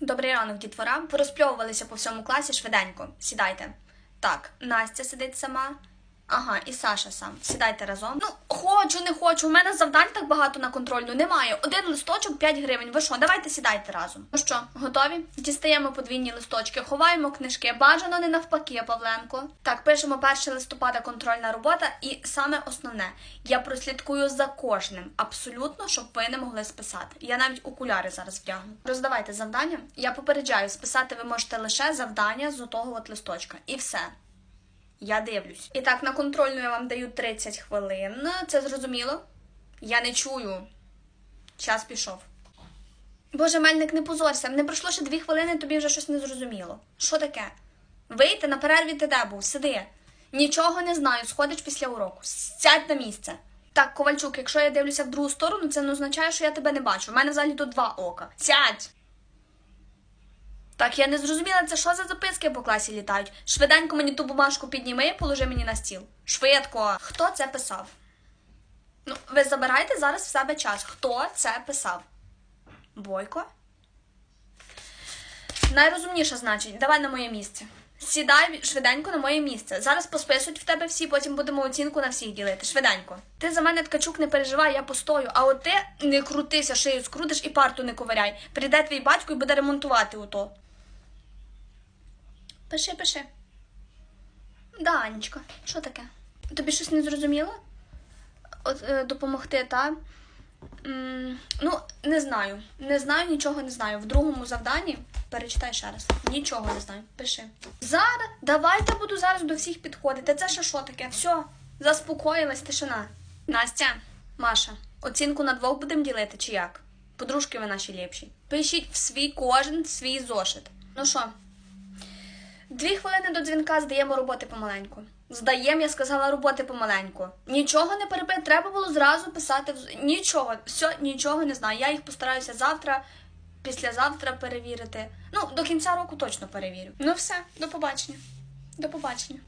Добрий ранок, дітвора. Порозпльовувалися по всьому класі швиденько. Сідайте. Так, Настя сидить сама. Ага, і Саша сам. Сідайте разом. Ну, хочу, не хочу. У мене завдань так багато на контрольну немає. Один листочок 5 гривень. Ви що, давайте сідайте разом. Ну що, готові? Дістаємо подвійні листочки, ховаємо книжки. Бажано не навпаки, Павленко. Так, пишемо 1 листопада контрольна робота, і саме основне, я прослідкую за кожним, абсолютно, щоб ви не могли списати. Я навіть окуляри зараз вдягну. Роздавайте завдання. Я попереджаю, списати ви можете лише завдання з отого от листочка. І все. Я дивлюсь. І так, на контрольну я вам даю 30 хвилин. Це зрозуміло? Я не чую. Час пішов. Боже, мельник, не позорся. Не пройшло ще дві хвилини, тобі вже щось не зрозуміло. Що таке? Вийти на перерві ти де був? Сиди. Нічого не знаю, сходиш після уроку. Сядь на місце. Так, Ковальчук, якщо я дивлюся в другу сторону, це не означає, що я тебе не бачу. У мене взагалі тут два ока. Сядь! Так, я не зрозуміла, це що за записки по класі літають. Швиденько мені ту бумажку підніми і положи мені на стіл. Швидко. Хто це писав? Ну, ви забирайте зараз в себе час. Хто це писав? Бойко? Найрозумніше, значить, давай на моє місце. Сідай швиденько на моє місце. Зараз посписують в тебе всі, потім будемо оцінку на всіх ділити. Швиденько. Ти за мене ткачук не переживай, я постою. А от ти не крутися, шию скрутиш і парту не ковиряй. Прийде твій батько і буде ремонтувати ото. Пиши, пиши. Да, Анечка, що таке? Тобі щось не зрозуміло? От е, допомогти, та? М, ну, не знаю. Не знаю, нічого не знаю. В другому завданні перечитай ще раз. Нічого не знаю. Пиши. Зараз, давайте буду зараз до всіх підходити. Це ще що таке? Все, заспокоїлась тишина. Настя, Маша, оцінку на двох будемо ділити чи як? Подружки ви наші ліпші. Пишіть в свій кожен свій зошит. Ну що? Дві хвилини до дзвінка здаємо роботи помаленьку. Здаємо, я сказала, роботи помаленьку. Нічого не перебити, треба було зразу писати. в- Нічого, все, нічого не знаю. Я їх постараюся завтра, післязавтра перевірити. Ну, до кінця року точно перевірю. Ну все, до побачення. До побачення.